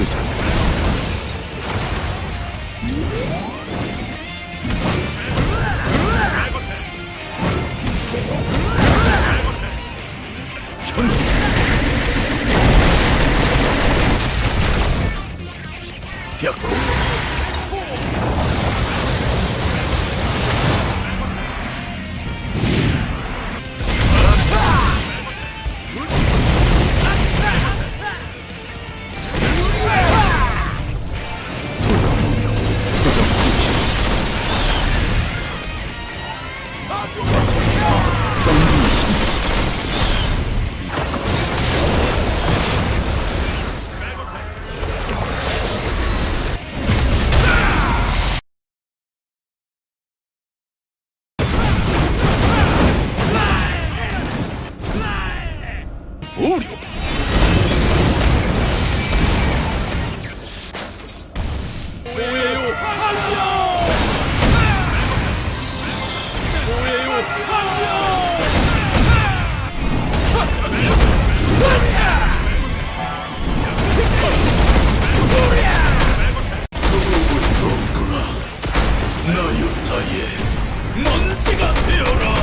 Susan. Awesome. 자의 먼지가 되어라.